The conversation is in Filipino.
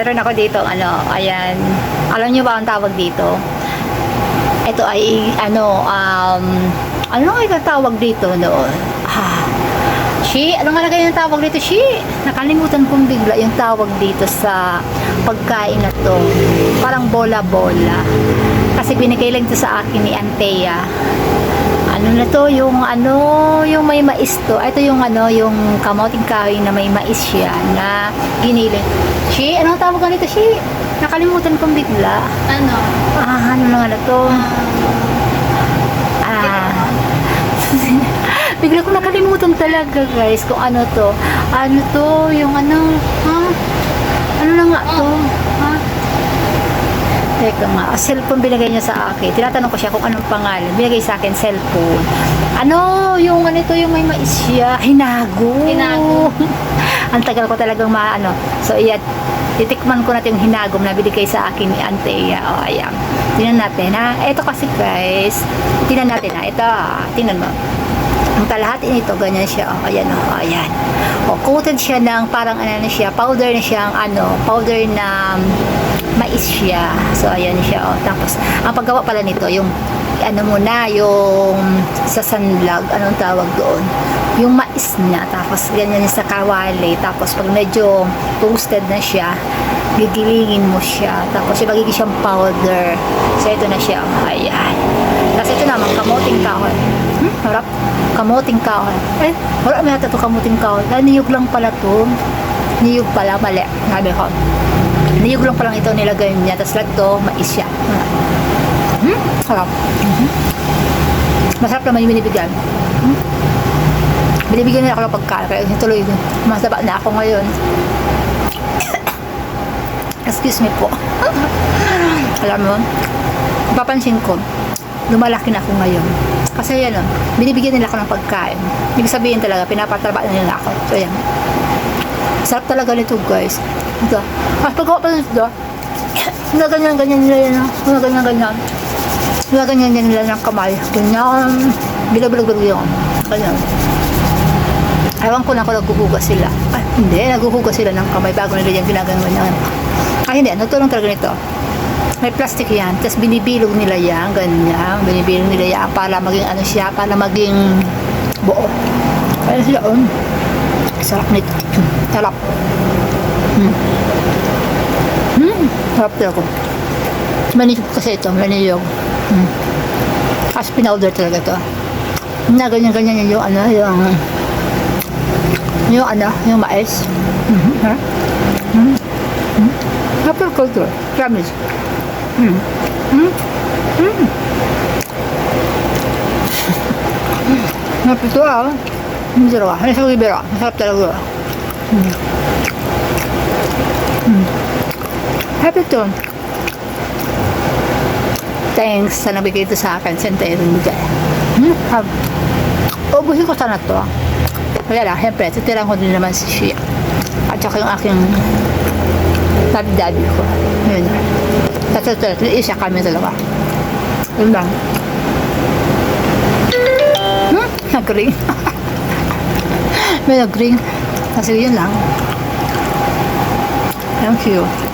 mayroon ako dito, ano, ayan. Alam niyo ba ang tawag dito? Ito ay, ano, um, ano nga tawag dito noon? Ah, Shi, ano nga lagay yung tawag dito? Shi, nakalimutan kong bigla yung tawag dito sa pagkain na to. Parang bola-bola. Kasi binigay lang ito sa akin ni Antea. Ano na to, yung ano, yung may mais to. Ito yung ano, yung kamoting kahoy na may mais siya na giniling. Shi, ano tawag nito, Shi? Nakalimutan kong bigla. Ano? Ah, ano na nga na to? Ah. Bigla ko nakalimutan talaga, guys, kung ano to. Ano to, yung ano, ha? Ano na nga to? Ha? Teka nga, ah, cellphone binigay niya sa akin. Tinatanong ko siya kung anong pangalan. Binigay sa akin cellphone. Ano, yung ano to, yung may mais siya. Hinago. Hinago. Ang tagal ko talagang maano. So, iyan. Titikman ko natin yung hinagom na binigay sa akin ni Antea. O, ayan. Tingnan natin, ha? Ito kasi, guys. Tingnan natin, ha? Ito, tingnan mo. Ang kalahati nito, ganyan siya. O, ayan, o, ayan. O, coated siya ng parang ano na siya, powder na siya, ano, powder na mais siya. So, ayan siya. O. Tapos, ang paggawa pala nito, yung ano muna, yung sa sunlog, anong tawag doon? Yung mais niya, tapos ganyan sa kawali, tapos pag medyo toasted na siya, gigilingin mo siya, tapos siya magiging siyang powder. So, ito na siya. Ayan. Tapos ito naman, kamoting kahoy. Hmm, harap. Kamoting kahoy. Eh, wala may ito kamoting kahoy. Ah, niyog lang pala to. Niyog pala, mali. Sabi ko. Niyog lang palang ito nilagay niya. Tapos lag to, mais siya. Hmm, sarap. Mhm. Masarap naman yung binibigyan. Hmm? Binibigyan nila ako ng pagkain. Kaya tuloy, masaba na ako ngayon. Excuse me po. Alam mo, papansin ko, lumalaki na ako ngayon. Kasi yan o, binibigyan nila ako ng pagkain. Ibig sabihin talaga, pinapataba na nila ako. So yan. Sarap talaga nito guys. Ito. Ah, pagkawa pa nito. Mga ganyan, ganyan nila yan. Mga ganyan, ganyan. Mga ganyan, ganyan nila ng kamay. Ganyan. Bilag-bilag-bilag yun. Ganyan. Ewan ko na kung naghuhugas sila. Ay, hindi. Naghuhugas sila ng kamay bago nila yung ginagawa niya. Ay, hindi. Natulong talaga nito. May plastic yan. Tapos binibilog nila yan. Ganyan. Binibilog nila yan para maging ano siya. Para maging buo. Kaya sila, um. Sarap nito. Sarap. Hmm. Hmm. Sarap talaga. Maniyog kasi ito. Maniyog. Hmm. As pinowder talaga ito. Na ganyan-ganyan yung ano, yung yung ano, yung mais. Mm-hmm. Ha? Mm-hmm. Mm-hmm. Apple culture. Promise. Mm. Mm. Mm. Napito ah. Hindi raw. Ano sa libera? Masarap talaga. Mm. Happy to. Thanks sa nabigay ito sa akin. Sente ito bigay. Hmm? Hab. Ubuhin ko sana to. Kaya lang, siyempre, titira ko din naman si Shia. At saka yung aking daddy ko. Yun. Ito, ito, isa kami dalawa. Yun lang. Hmm? Nag-ring. May nag-ring. Kasi yun lang. Thank you.